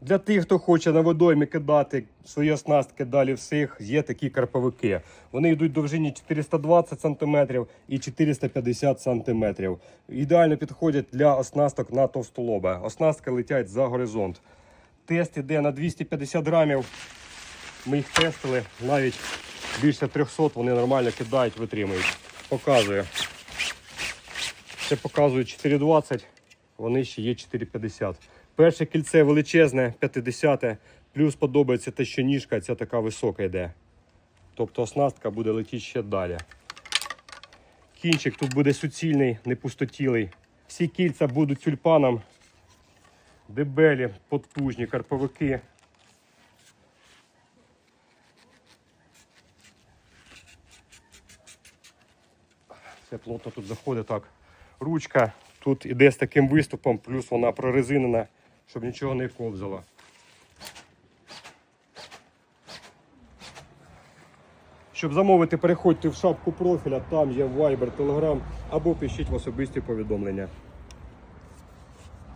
Для тих, хто хоче на водоймі кидати свої оснастки далі всіх, є такі карповики. Вони йдуть довжині 420 см і 450 см. Ідеально підходять для оснасток на товстолоба. Оснастки летять за горизонт. Тест іде на 250 грамів. Ми їх тестили, навіть більше 300 вони нормально кидають, витримують. Показую. Це показує 4,20, вони ще є 4,50. Перше кільце величезне, 50 плюс подобається те, що ніжка ця така висока йде. Тобто оснастка буде летіти ще далі. Кінчик тут буде суцільний, не пустотілий. Всі кільця будуть тюльпаном. Дебелі, потужні карповики. Все плотно тут заходить так. Ручка тут іде з таким виступом, плюс вона прорезинена, щоб нічого не ковзало. Щоб замовити, переходьте в шапку профіля, там є Viber, Telegram або пишіть в особисті повідомлення.